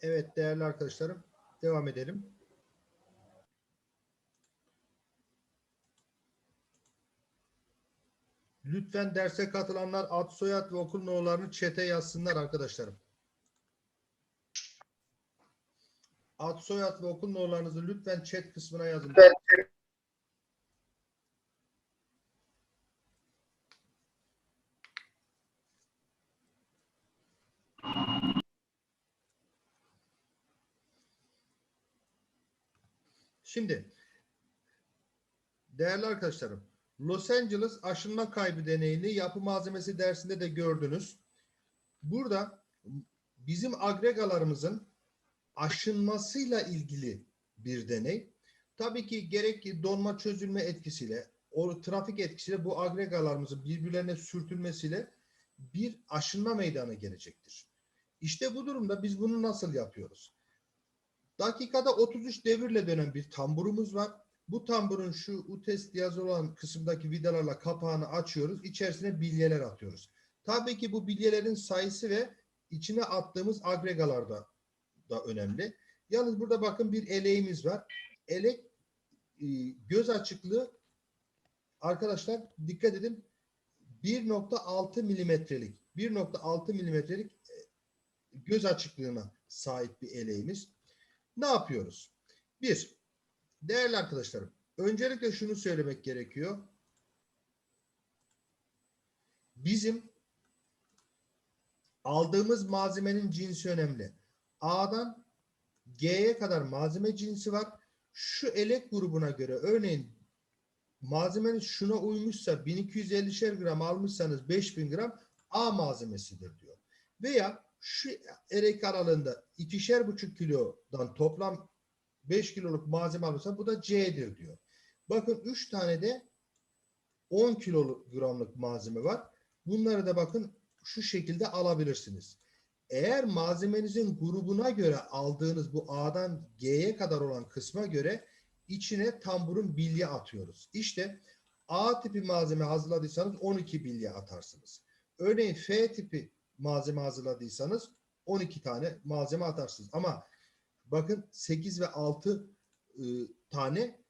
Evet değerli arkadaşlarım devam edelim. Lütfen derse katılanlar ad soyad ve okul numaralarını çete yazsınlar arkadaşlarım. Ad soyad ve okul numaralarınızı lütfen chat kısmına yazın. Şimdi değerli arkadaşlarım Los Angeles aşınma kaybı deneyini yapı malzemesi dersinde de gördünüz. Burada bizim agregalarımızın aşınmasıyla ilgili bir deney. Tabii ki gerek donma çözülme etkisiyle, o trafik etkisiyle bu agregalarımızın birbirlerine sürtünmesiyle bir aşınma meydana gelecektir. İşte bu durumda biz bunu nasıl yapıyoruz? Dakikada 33 devirle dönen bir tamburumuz var. Bu tamburun şu UTES yazı olan kısımdaki vidalarla kapağını açıyoruz. İçerisine bilyeler atıyoruz. Tabii ki bu bilyelerin sayısı ve içine attığımız agregalar da, da önemli. Yalnız burada bakın bir eleğimiz var. Elek e, göz açıklığı arkadaşlar dikkat edin 1.6 milimetrelik 1.6 milimetrelik e, göz açıklığına sahip bir eleğimiz. Ne yapıyoruz? Bir, değerli arkadaşlarım, öncelikle şunu söylemek gerekiyor. Bizim aldığımız malzemenin cinsi önemli. A'dan G'ye kadar malzeme cinsi var. Şu elek grubuna göre örneğin malzemeniz şuna uymuşsa 1250'şer gram almışsanız 5000 gram A malzemesidir diyor. Veya şu erek aralığında ikişer buçuk kilodan toplam 5 kiloluk malzeme alırsa bu da C'dir diyor. Bakın 3 tane de 10 kilogramlık malzeme var. Bunları da bakın şu şekilde alabilirsiniz. Eğer malzemenizin grubuna göre aldığınız bu A'dan G'ye kadar olan kısma göre içine tamburun bilye atıyoruz. İşte A tipi malzeme hazırladıysanız 12 bilye atarsınız. Örneğin F tipi malzeme hazırladıysanız 12 tane malzeme atarsınız. Ama bakın 8 ve 6 e, tane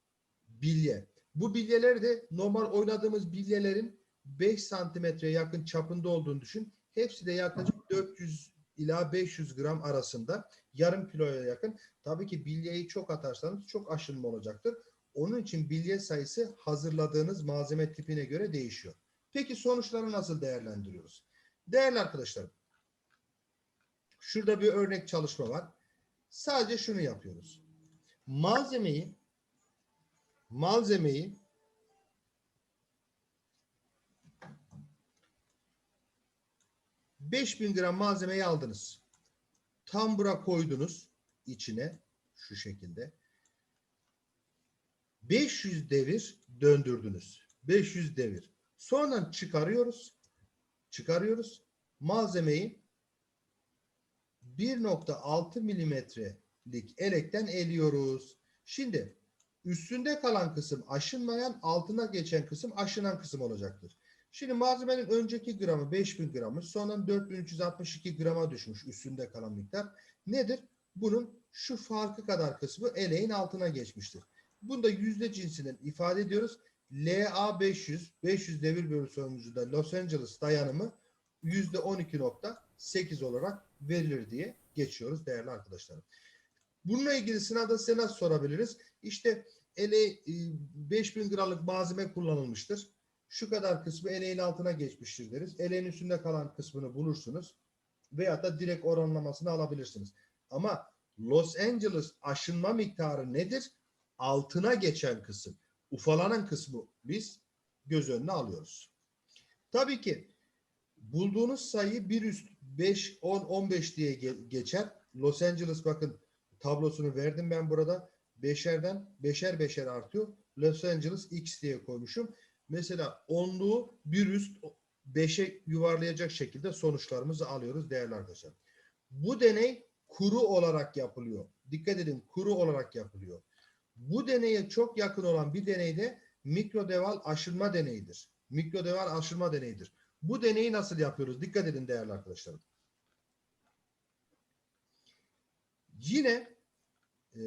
bilye. Bu bilyeler de normal oynadığımız bilyelerin 5 santimetreye yakın çapında olduğunu düşün. Hepsi de yaklaşık 400 ila 500 gram arasında yarım kiloya yakın. Tabii ki bilyeyi çok atarsanız çok aşınma olacaktır. Onun için bilye sayısı hazırladığınız malzeme tipine göre değişiyor. Peki sonuçları nasıl değerlendiriyoruz? Değerli arkadaşlarım, şurada bir örnek çalışma var. Sadece şunu yapıyoruz. Malzemeyi malzemeyi bin gram malzemeyi aldınız. Tambura koydunuz içine şu şekilde. 500 devir döndürdünüz. 500 devir. Sonra çıkarıyoruz. Çıkarıyoruz. Malzemeyi 1.6 milimetrelik elekten eliyoruz. Şimdi üstünde kalan kısım aşınmayan, altına geçen kısım aşınan kısım olacaktır. Şimdi malzemenin önceki gramı 5000 grammış, sonra 4362 grama düşmüş üstünde kalan miktar. Nedir? Bunun şu farkı kadar kısmı eleğin altına geçmiştir. Bunu da yüzde cinsinden ifade ediyoruz. LA 500, 500 devir bölü sonucunda Los Angeles dayanımı yüzde 12.8 olarak verilir diye geçiyoruz değerli arkadaşlarım. Bununla ilgili sınavda size nasıl sorabiliriz? İşte ele 5000 gramlık malzeme kullanılmıştır. Şu kadar kısmı eleğin altına geçmiştir deriz. Eleğin üstünde kalan kısmını bulursunuz. Veyahut da direkt oranlamasını alabilirsiniz. Ama Los Angeles aşınma miktarı nedir? Altına geçen kısım. Ufalanan kısmı biz göz önüne alıyoruz. Tabii ki bulduğunuz sayı bir üst 5, 10, 15 diye ge- geçer. Los Angeles bakın tablosunu verdim ben burada. Beşerden beşer beşer artıyor. Los Angeles X diye koymuşum. Mesela onluğu bir üst 5'e yuvarlayacak şekilde sonuçlarımızı alıyoruz değerli arkadaşlar. Bu deney kuru olarak yapılıyor. Dikkat edin kuru olarak yapılıyor. Bu deneye çok yakın olan bir deneyde mikrodeval aşırma deneyidir. Mikrodeval aşırma deneyidir. Bu deneyi nasıl yapıyoruz? Dikkat edin değerli arkadaşlarım. Yine e,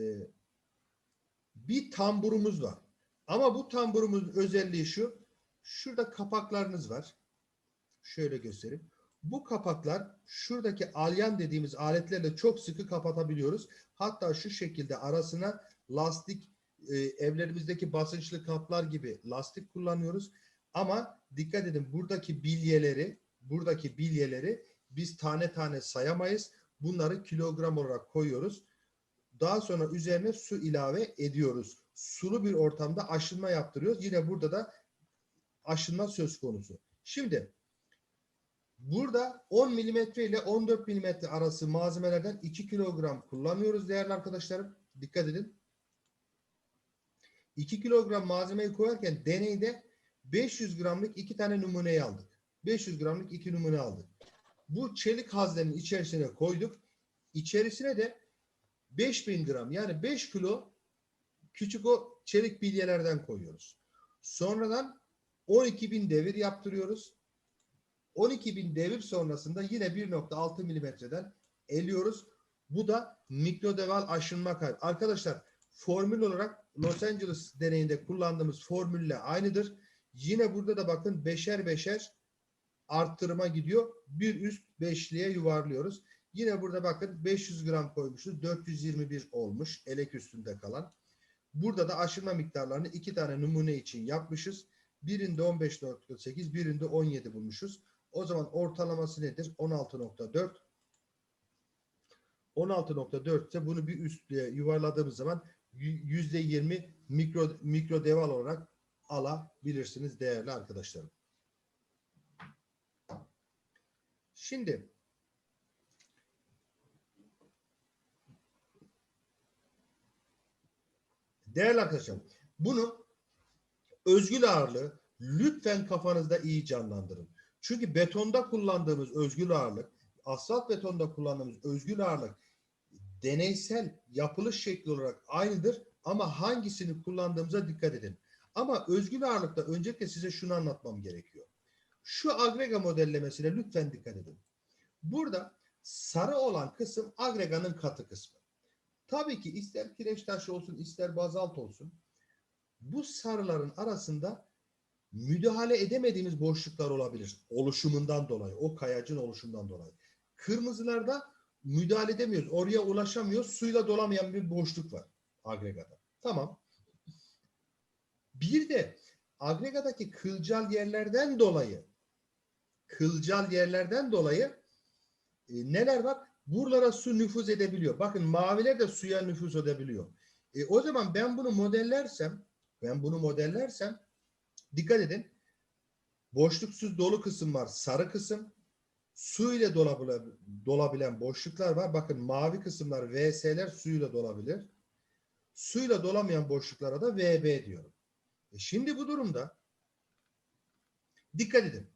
bir tamburumuz var. Ama bu tamburumuzun özelliği şu. Şurada kapaklarınız var. Şöyle göstereyim. Bu kapaklar şuradaki alyan dediğimiz aletlerle çok sıkı kapatabiliyoruz. Hatta şu şekilde arasına lastik e, evlerimizdeki basınçlı kaplar gibi lastik kullanıyoruz. Ama dikkat edin buradaki bilyeleri buradaki bilyeleri biz tane tane sayamayız. Bunları kilogram olarak koyuyoruz. Daha sonra üzerine su ilave ediyoruz. Sulu bir ortamda aşınma yaptırıyoruz. Yine burada da aşınma söz konusu. Şimdi burada 10 milimetre ile 14 milimetre arası malzemelerden 2 kilogram kullanıyoruz değerli arkadaşlarım. Dikkat edin. 2 kilogram malzemeyi koyarken deneyde 500 gramlık iki tane numuneyi aldık. 500 gramlık iki numune aldık. Bu çelik haznenin içerisine koyduk. İçerisine de 5000 gram yani 5 kilo küçük o çelik bilyelerden koyuyoruz. Sonradan 12.000 devir yaptırıyoruz. 12.000 devir sonrasında yine 1.6 milimetreden eliyoruz. Bu da mikrodeval aşınma kaydı. Arkadaşlar formül olarak Los Angeles deneyinde kullandığımız formülle aynıdır. Yine burada da bakın beşer beşer arttırıma gidiyor. Bir üst beşliğe yuvarlıyoruz. Yine burada bakın 500 gram koymuşuz. 421 olmuş elek üstünde kalan. Burada da aşırma miktarlarını iki tane numune için yapmışız. Birinde 15.8, birinde 17 bulmuşuz. O zaman ortalaması nedir? 16.4. 16.4 ise bunu bir üstlüğe yuvarladığımız zaman %20 mikro, mikro deval olarak alabilirsiniz değerli arkadaşlarım. Şimdi değerli arkadaşlarım bunu özgül ağırlığı lütfen kafanızda iyi canlandırın. Çünkü betonda kullandığımız özgül ağırlık, asfalt betonda kullandığımız özgül ağırlık deneysel yapılış şekli olarak aynıdır ama hangisini kullandığımıza dikkat edin. Ama özgül ağırlıkta öncelikle size şunu anlatmam gerekiyor. Şu agrega modellemesine lütfen dikkat edin. Burada sarı olan kısım agreganın katı kısmı. Tabii ki ister kireç taşı olsun ister bazalt olsun. Bu sarıların arasında müdahale edemediğimiz boşluklar olabilir. Oluşumundan dolayı, o kayacın oluşumundan dolayı. Kırmızılarda müdahale edemiyoruz. Oraya ulaşamıyoruz. Suyla dolamayan bir boşluk var agregada. Tamam. Bir de agregadaki kılcal yerlerden dolayı kılcal yerlerden dolayı e, neler var? Buralara su nüfuz edebiliyor. Bakın maviler de suya nüfuz edebiliyor. E, o zaman ben bunu modellersem ben bunu modellersem dikkat edin. Boşluksuz dolu kısım var. Sarı kısım. Su ile dolabilen, dolabilen boşluklar var. Bakın mavi kısımlar VS'ler suyla dolabilir. Suyla dolamayan boşluklara da VB diyorum. E şimdi bu durumda dikkat edin.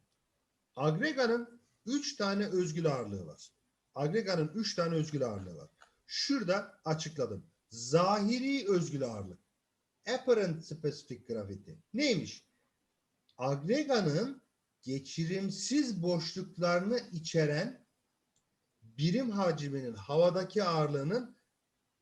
Agreganın 3 tane özgül ağırlığı var. Agreganın 3 tane özgül ağırlığı var. Şurada açıkladım. Zahiri özgül ağırlık. Apparent specific gravity. Neymiş? Agreganın geçirimsiz boşluklarını içeren birim hacminin havadaki ağırlığının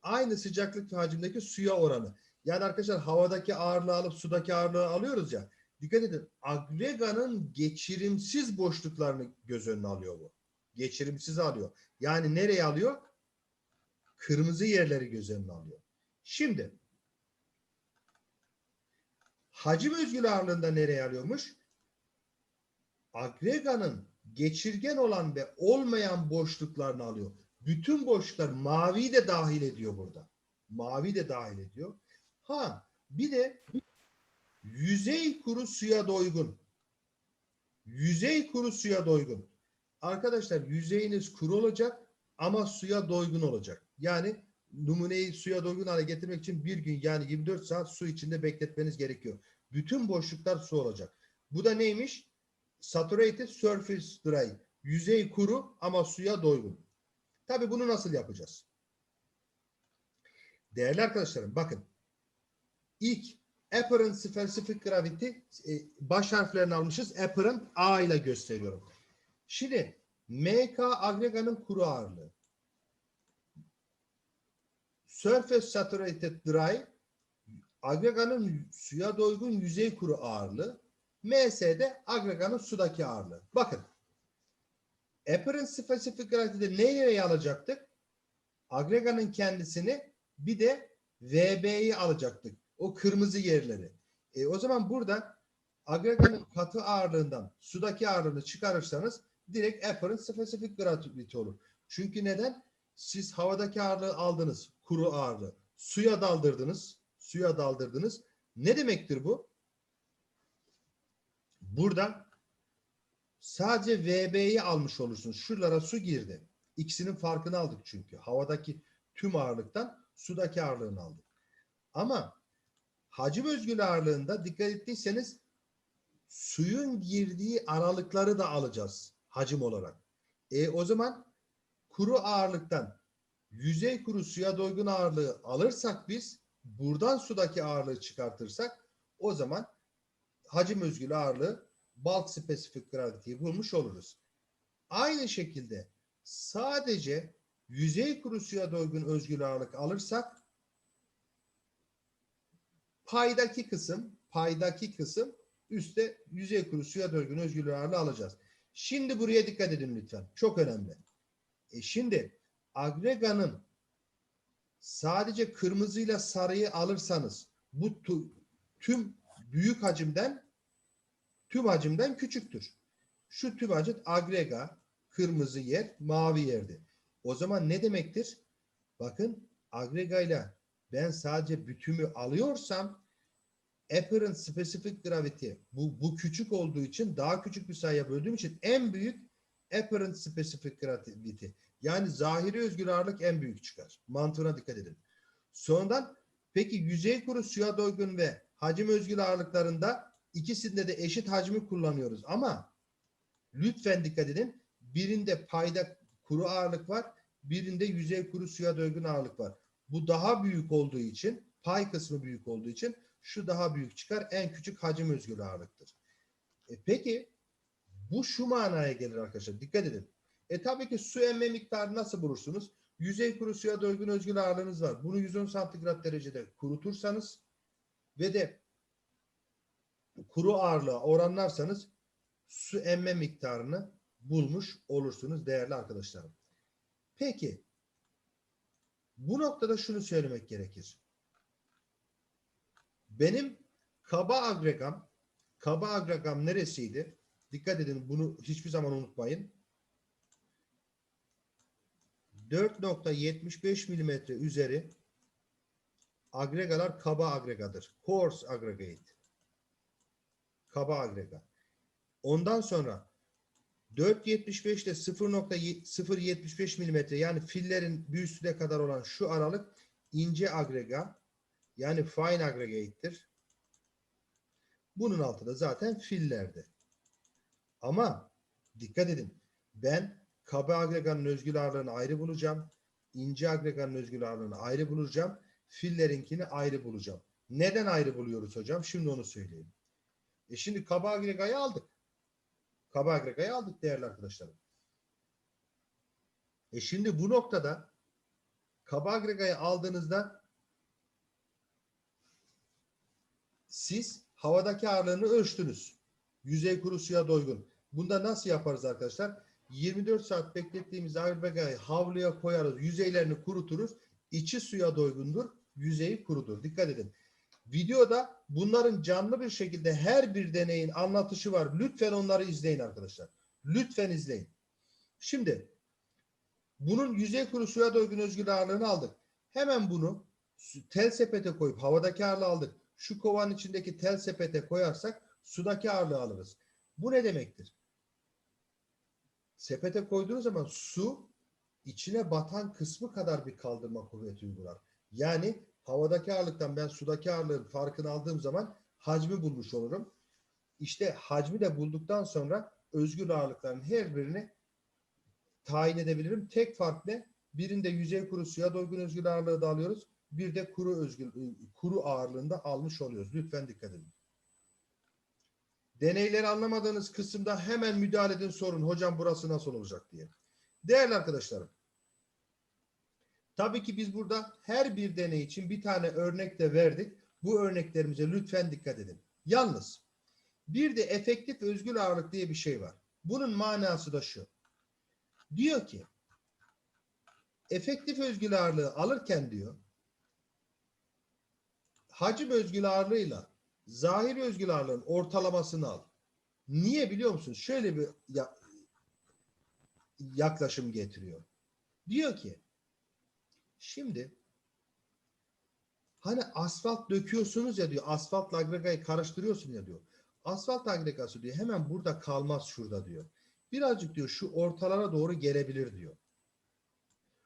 aynı sıcaklık hacimdeki suya oranı. Yani arkadaşlar havadaki ağırlığı alıp sudaki ağırlığı alıyoruz ya. Dikkat edin. Agreganın geçirimsiz boşluklarını göz önüne alıyor bu. Geçirimsiz alıyor. Yani nereye alıyor? Kırmızı yerleri göz önüne alıyor. Şimdi hacim özgül ağırlığında nereye alıyormuş? Agreganın geçirgen olan ve olmayan boşluklarını alıyor. Bütün boşluklar mavi de dahil ediyor burada. Mavi de dahil ediyor. Ha bir de yüzey kuru suya doygun. Yüzey kuru suya doygun. Arkadaşlar yüzeyiniz kuru olacak ama suya doygun olacak. Yani numuneyi suya doygun hale getirmek için bir gün yani 24 saat su içinde bekletmeniz gerekiyor. Bütün boşluklar su olacak. Bu da neymiş? Saturated surface dry. Yüzey kuru ama suya doygun. Tabii bunu nasıl yapacağız? Değerli arkadaşlarım bakın. İlk apparent specific gravity e, baş harflerini almışız. Apparent A ile gösteriyorum. Şimdi MK agreganın kuru ağırlığı. surface saturated dry agreganın suya doygun yüzey kuru ağırlığı. MS de agreganın sudaki ağırlığı. Bakın. Apparent specific gravity'de neyi alacaktık? Agreganın kendisini bir de VB'yi alacaktık. O kırmızı yerleri. E, o zaman burada agreganın katı ağırlığından sudaki ağırlığını çıkarırsanız direkt apparent specific gravity olur. Çünkü neden? Siz havadaki ağırlığı aldınız, kuru ağırlığı. Suya daldırdınız, suya daldırdınız. Ne demektir bu? Burada sadece VB'yi almış olursunuz. Şuralara su girdi. İkisinin farkını aldık çünkü. Havadaki tüm ağırlıktan sudaki ağırlığını aldık. Ama hacim özgül ağırlığında dikkat ettiyseniz suyun girdiği aralıkları da alacağız hacim olarak. E, o zaman kuru ağırlıktan yüzey kuru suya doygun ağırlığı alırsak biz buradan sudaki ağırlığı çıkartırsak o zaman hacim özgül ağırlığı bulk specific gravity'yi bulmuş oluruz. Aynı şekilde sadece yüzey kuru suya doygun özgül ağırlık alırsak paydaki kısım paydaki kısım üstte yüzey kuru suya doygun özgül ağırlığı alacağız. Şimdi buraya dikkat edin lütfen. Çok önemli. E şimdi agreganın sadece kırmızıyla sarıyı alırsanız bu tüm büyük hacimden tüm hacimden küçüktür. Şu tüm hacim agrega kırmızı yer mavi yerdi. O zaman ne demektir? Bakın agregayla ben sadece bütümü alıyorsam apparent specific gravity bu, bu küçük olduğu için daha küçük bir sayıya böldüğüm için en büyük apparent specific gravity yani zahiri özgür ağırlık en büyük çıkar. Mantığına dikkat edin. Sonradan peki yüzey kuru suya doygun ve hacim özgür ağırlıklarında ikisinde de eşit hacmi kullanıyoruz ama lütfen dikkat edin. Birinde payda kuru ağırlık var, birinde yüzey kuru suya doygun ağırlık var. Bu daha büyük olduğu için, pay kısmı büyük olduğu için şu daha büyük çıkar. En küçük hacim özgür ağırlıktır. E peki bu şu manaya gelir arkadaşlar. Dikkat edin. E tabii ki su emme miktarı nasıl bulursunuz? Yüzey kuru suya doygun özgür ağırlığınız var. Bunu 110 santigrat derecede kurutursanız ve de kuru ağırlığa oranlarsanız su emme miktarını bulmuş olursunuz değerli arkadaşlarım. Peki bu noktada şunu söylemek gerekir. Benim kaba agregam kaba agregam neresiydi? Dikkat edin bunu hiçbir zaman unutmayın. 4.75 milimetre üzeri agregalar kaba agregadır. Coarse aggregate. Kaba agrega. Ondan sonra 4.75 ile 0.075 milimetre yani fillerin bir üstüne kadar olan şu aralık ince agrega yani fine aggregate'tir. Bunun altında zaten fillerdi. Ama dikkat edin. Ben kaba agreganın özgül ağırlığını ayrı bulacağım. İnce agreganın özgül ağırlığını ayrı bulacağım. Fillerinkini ayrı bulacağım. Neden ayrı buluyoruz hocam? Şimdi onu söyleyeyim. E şimdi kaba agregayı aldık. Kaba agregayı aldık değerli arkadaşlarım. E şimdi bu noktada kaba agregayı aldığınızda siz havadaki ağırlığını ölçtünüz. Yüzey kuru suya doygun. Bunda nasıl yaparız arkadaşlar? 24 saat beklettiğimiz agregayı havluya koyarız. Yüzeylerini kuruturuz. İçi suya doygundur. Yüzeyi kurudur. Dikkat edin. Videoda bunların canlı bir şekilde her bir deneyin anlatışı var. Lütfen onları izleyin arkadaşlar. Lütfen izleyin. Şimdi bunun yüzey kuru suya doygun özgür ağırlığını aldık. Hemen bunu tel sepete koyup havadaki ağırlığı aldık. Şu kovanın içindeki tel sepete koyarsak sudaki ağırlığı alırız. Bu ne demektir? Sepete koyduğunuz zaman su içine batan kısmı kadar bir kaldırma kuvveti uygular. Yani havadaki ağırlıktan ben sudaki ağırlığın farkını aldığım zaman hacmi bulmuş olurum. İşte hacmi de bulduktan sonra özgür ağırlıkların her birini tayin edebilirim. Tek fark ne? Birinde yüzey kuru suya doygun özgür ağırlığı da alıyoruz. Bir de kuru özgür kuru ağırlığında almış oluyoruz. Lütfen dikkat edin. Deneyleri anlamadığınız kısımda hemen müdahale edin sorun. Hocam burası nasıl olacak diye. Değerli arkadaşlarım. Tabii ki biz burada her bir deney için bir tane örnek de verdik. Bu örneklerimize lütfen dikkat edin. Yalnız bir de efektif özgül ağırlık diye bir şey var. Bunun manası da şu. Diyor ki efektif özgül ağırlığı alırken diyor hacim özgül ağırlığıyla zahir özgül ağırlığın ortalamasını al. Niye biliyor musunuz? Şöyle bir ya- yaklaşım getiriyor. Diyor ki şimdi hani asfalt döküyorsunuz ya diyor asfaltla agregayı karıştırıyorsun ya diyor. Asfalt agregası diyor hemen burada kalmaz şurada diyor. Birazcık diyor şu ortalara doğru gelebilir diyor.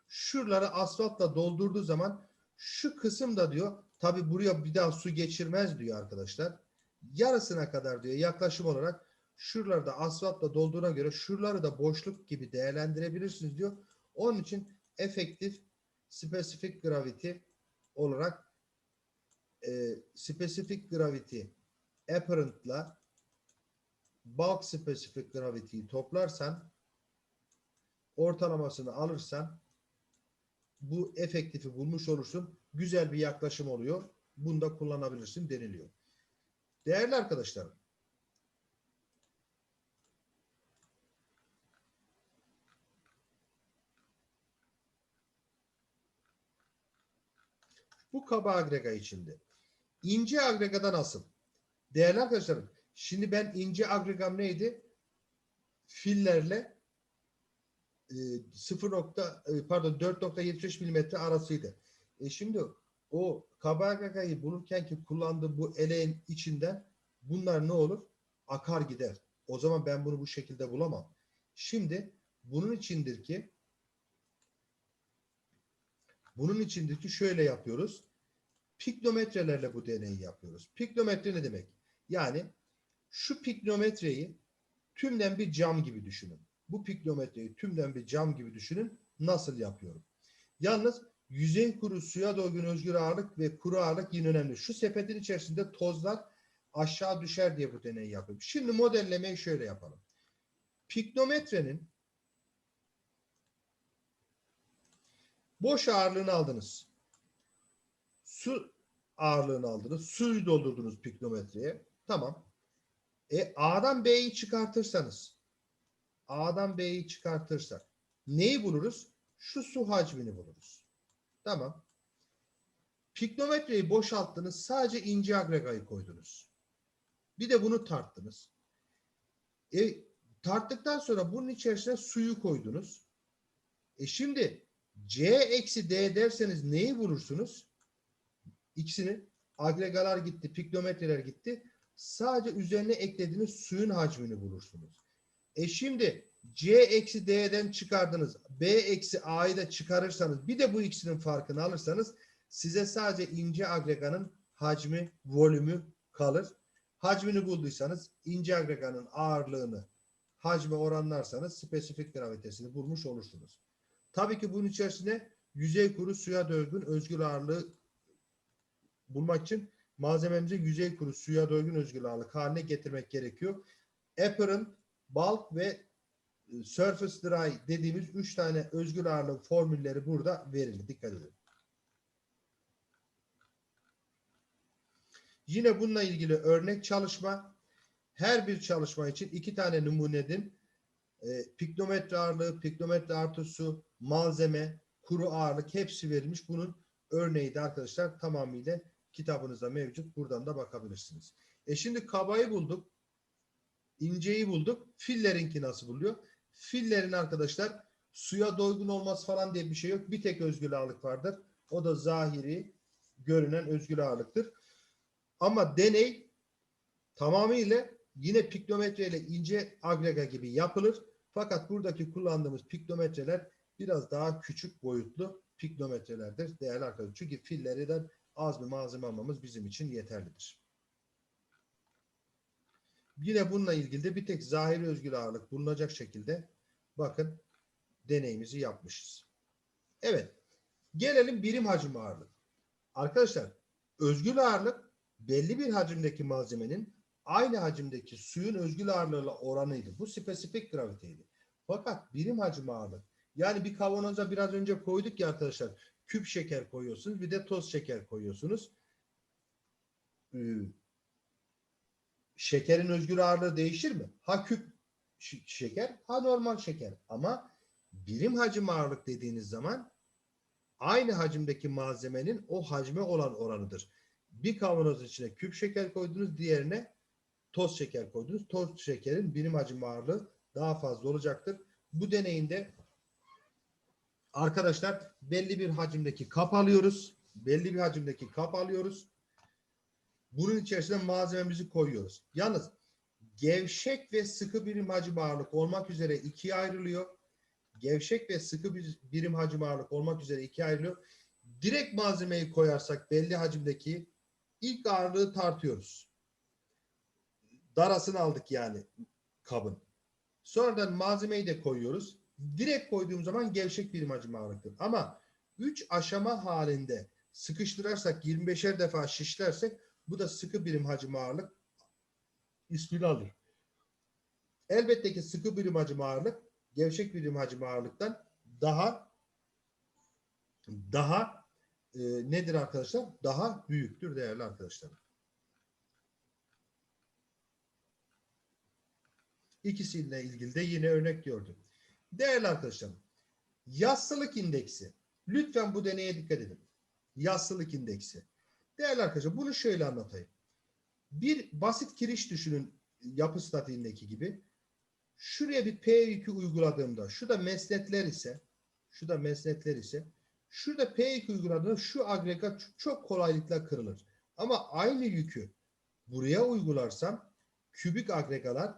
Şuraları asfaltla doldurduğu zaman şu kısım da diyor tabi buraya bir daha su geçirmez diyor arkadaşlar. Yarısına kadar diyor yaklaşım olarak şuralarda asfaltla dolduğuna göre şuraları da boşluk gibi değerlendirebilirsiniz diyor. Onun için efektif spesifik gravity olarak e, spesifik gravity apparent'la bulk specific gravity'yi toplarsan ortalamasını alırsan bu efektifi bulmuş olursun. Güzel bir yaklaşım oluyor. Bunu da kullanabilirsin deniliyor. Değerli arkadaşlarım bu kaba agrega içinde. İnce agregada nasıl? Değerli arkadaşlarım şimdi ben ince agregam neydi? Fillerle e, 0 nokta, e, pardon 4.75 milimetre arasıydı. E şimdi o kaba agregayı bulurken ki kullandığım bu eleğin içinden bunlar ne olur? Akar gider. O zaman ben bunu bu şekilde bulamam. Şimdi bunun içindir ki bunun içindir ki şöyle yapıyoruz. Piknometrelerle bu deneyi yapıyoruz. Piknometre ne demek? Yani şu piknometreyi tümden bir cam gibi düşünün. Bu piknometreyi tümden bir cam gibi düşünün. Nasıl yapıyorum? Yalnız yüzey kuru suya doygun özgür ağırlık ve kuru ağırlık yine önemli. Şu sepetin içerisinde tozlar aşağı düşer diye bu deneyi yapıyorum. Şimdi modellemeyi şöyle yapalım. Piknometrenin boş ağırlığını aldınız. Su ağırlığını aldınız. Suyu doldurdunuz piknometreye. Tamam. E A'dan B'yi çıkartırsanız A'dan B'yi çıkartırsak neyi buluruz? Şu su hacmini buluruz. Tamam. Piknometreyi boşalttınız. Sadece ince agregayı koydunuz. Bir de bunu tarttınız. E, tarttıktan sonra bunun içerisine suyu koydunuz. E şimdi C eksi D derseniz neyi bulursunuz? İkisini agregalar gitti, piknometreler gitti. Sadece üzerine eklediğiniz suyun hacmini bulursunuz. E şimdi C eksi D'den çıkardınız. B eksi A'yı da çıkarırsanız bir de bu ikisinin farkını alırsanız size sadece ince agreganın hacmi, volümü kalır. Hacmini bulduysanız ince agreganın ağırlığını hacme oranlarsanız spesifik gravitesini bulmuş olursunuz. Tabii ki bunun içerisine yüzey kuru suya dövgün özgür ağırlığı bulmak için malzememizi yüzey kuru suya doygun özgür ağırlık haline getirmek gerekiyor. Apparent, bulk ve e, surface dry dediğimiz üç tane özgür ağırlık formülleri burada verildi. Dikkat edin. Yine bununla ilgili örnek çalışma. Her bir çalışma için iki tane numunenin e, piknometre ağırlığı, piknometre artı su, malzeme, kuru ağırlık hepsi verilmiş. Bunun örneği de arkadaşlar tamamıyla kitabınızda mevcut. Buradan da bakabilirsiniz. E şimdi kabayı bulduk. inceyi bulduk. Fillerinki nasıl buluyor? Fillerin arkadaşlar suya doygun olması falan diye bir şey yok. Bir tek özgül ağırlık vardır. O da zahiri görünen özgül ağırlıktır. Ama deney tamamıyla yine piknometre ile ince agrega gibi yapılır. Fakat buradaki kullandığımız piknometreler biraz daha küçük boyutlu piknometrelerdir değerli arkadaşlar. Çünkü fillerden az bir malzeme almamız bizim için yeterlidir. Yine bununla ilgili de bir tek zahiri özgür ağırlık bulunacak şekilde bakın deneyimizi yapmışız. Evet. Gelelim birim hacim ağırlık. Arkadaşlar özgül ağırlık belli bir hacimdeki malzemenin aynı hacimdeki suyun özgül ağırlığıyla oranıydı. Bu spesifik graviteydi. Fakat birim hacim ağırlık yani bir kavanoza biraz önce koyduk ya arkadaşlar küp şeker koyuyorsunuz. Bir de toz şeker koyuyorsunuz. Ee, şekerin özgür ağırlığı değişir mi? Ha küp şeker, ha normal şeker. Ama birim hacim ağırlık dediğiniz zaman aynı hacimdeki malzemenin o hacme olan oranıdır. Bir kavanoz içine küp şeker koydunuz, diğerine toz şeker koydunuz. Toz şekerin birim hacim ağırlığı daha fazla olacaktır. Bu deneyinde arkadaşlar belli bir hacimdeki kap alıyoruz. Belli bir hacimdeki kap alıyoruz. Bunun içerisine malzememizi koyuyoruz. Yalnız gevşek ve sıkı birim hacim ağırlık olmak üzere ikiye ayrılıyor. Gevşek ve sıkı bir birim hacim ağırlık olmak üzere ikiye ayrılıyor. Direkt malzemeyi koyarsak belli hacimdeki ilk ağırlığı tartıyoruz. Darasını aldık yani kabın. Sonradan malzemeyi de koyuyoruz. Direkt koyduğum zaman gevşek birim hacim ağırlıktır. Ama 3 aşama halinde sıkıştırırsak 25'er defa şişlersek bu da sıkı birim hacim ağırlık ismini alır. Elbette ki sıkı birim hacim ağırlık gevşek birim hacim ağırlıktan daha daha e, nedir arkadaşlar? Daha büyüktür değerli arkadaşlar. İkisiyle ilgili de yine örnek gördüm. Değerli arkadaşlarım, yassılık indeksi. Lütfen bu deneye dikkat edin. Yassılık indeksi. Değerli arkadaşlar bunu şöyle anlatayım. Bir basit kiriş düşünün yapı statiğindeki gibi. Şuraya bir P2 uyguladığımda şu da mesnetler ise şu da mesnetler ise şurada P2 uyguladığımda şu agregat çok kolaylıkla kırılır. Ama aynı yükü buraya uygularsam kübik agregalar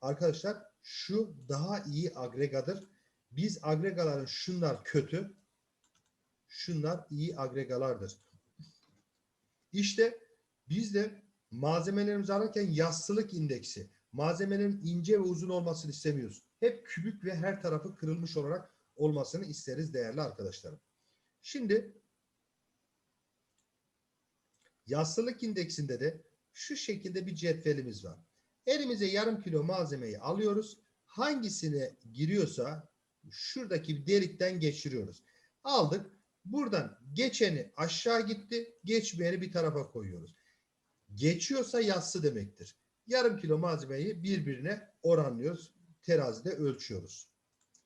arkadaşlar şu daha iyi agregadır. Biz agregaların şunlar kötü şunlar iyi agregalardır. İşte biz de malzemelerimizi alırken yassılık indeksi, malzemenin ince ve uzun olmasını istemiyoruz. Hep kübük ve her tarafı kırılmış olarak olmasını isteriz değerli arkadaşlarım. Şimdi yassılık indeksinde de şu şekilde bir cetvelimiz var. Elimize yarım kilo malzemeyi alıyoruz. Hangisine giriyorsa şuradaki bir delikten geçiriyoruz. Aldık. Buradan geçeni aşağı gitti, geçmeyeni bir tarafa koyuyoruz. Geçiyorsa yassı demektir. Yarım kilo malzemeyi birbirine oranlıyoruz. Terazide ölçüyoruz.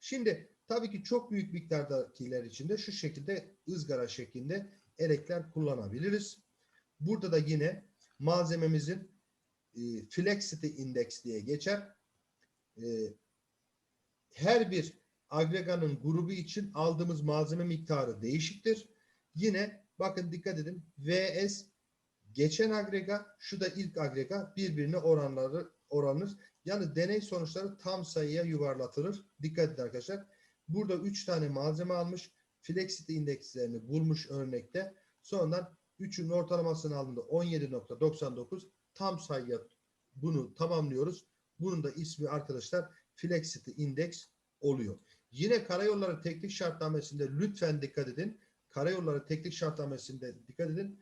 Şimdi tabii ki çok büyük miktardakiler için de şu şekilde ızgara şeklinde elekler kullanabiliriz. Burada da yine malzememizin e, flexity index diye geçer. E, her bir agreganın grubu için aldığımız malzeme miktarı değişiktir. Yine bakın dikkat edin. VS geçen agrega, şu da ilk agrega birbirine oranları oranır. Yani deney sonuçları tam sayıya yuvarlatılır. Dikkat edin arkadaşlar. Burada 3 tane malzeme almış. Flexity indekslerini bulmuş örnekte. Sonradan 3'ün ortalamasını aldığında 17.99 tam sayıya bunu tamamlıyoruz. Bunun da ismi arkadaşlar Flexity Index oluyor. Yine karayolları teknik şartnamesinde lütfen dikkat edin. Karayolları teknik şartnamesinde dikkat edin.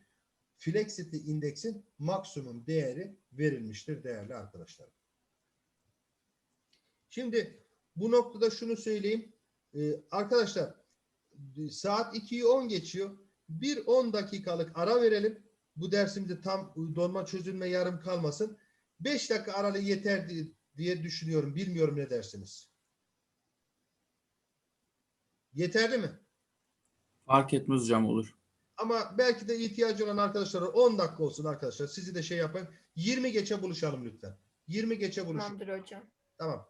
Flexity indeksin maksimum değeri verilmiştir değerli arkadaşlar. Şimdi bu noktada şunu söyleyeyim. Ee, arkadaşlar saat 2'yi 10 geçiyor. Bir 10 dakikalık ara verelim. Bu dersimizde tam donma çözülme yarım kalmasın. 5 dakika aralığı yeter diye, diye düşünüyorum. Bilmiyorum ne dersiniz. Yeterli mi? Fark etmez hocam olur. Ama belki de ihtiyacı olan arkadaşlara 10 dakika olsun arkadaşlar. Sizi de şey yapın. 20 geçe buluşalım lütfen. 20 geçe buluşalım. Tamamdır hocam. Tamam.